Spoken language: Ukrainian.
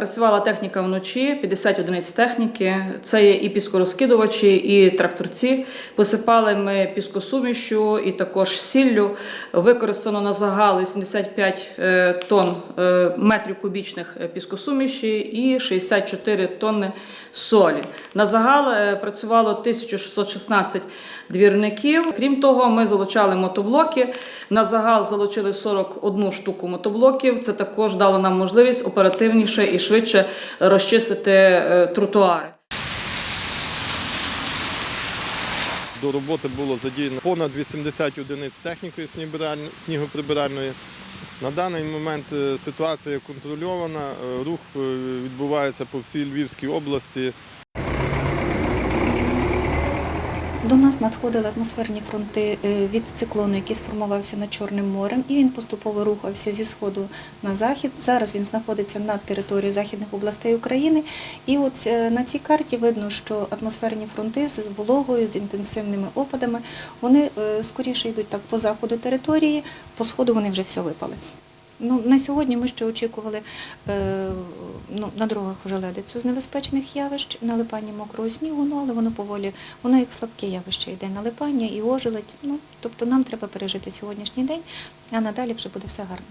Працювала техніка вночі, 50 одиниць техніки. Це є і піскорозкидувачі, і тракторці. Посипали ми піскосумішю і також сіллю. Використано на загал 85 е, тонн е, метрів кубічних е, піскосуміші і 64 тонни солі. На загал працювало 1616 двірників. Крім того, ми залучали мотоблоки. На загал залучили 41 штуку мотоблоків. Це також дало нам можливість оперативніше і швидше розчистити е, тротуари. До роботи було задіяно понад 80 одиниць техніки снігоприбиральної-. На даний момент е, ситуація контрольована, е, рух відбувається по всій Львівській області. До нас надходили атмосферні фронти е, від циклону, який сформувався над Чорним морем, і він поступово рухався зі сходу на захід. Зараз він знаходиться над територією західних областей України. І от е, на цій карті видно, що атмосферні фронти з вологою, з інтенсивними опадами, вони е, скоріше йдуть так по заходу території, по сходу вони вже все випали. Ну, на сьогодні ми ще очікували е, ну, на дорогах ожеледицю з небезпечних явищ, налипання мокрого снігу, ну, але воно поволі, воно як слабке явище йде налипання і ожеледь. Ну, тобто нам треба пережити сьогоднішній день, а надалі вже буде все гарно.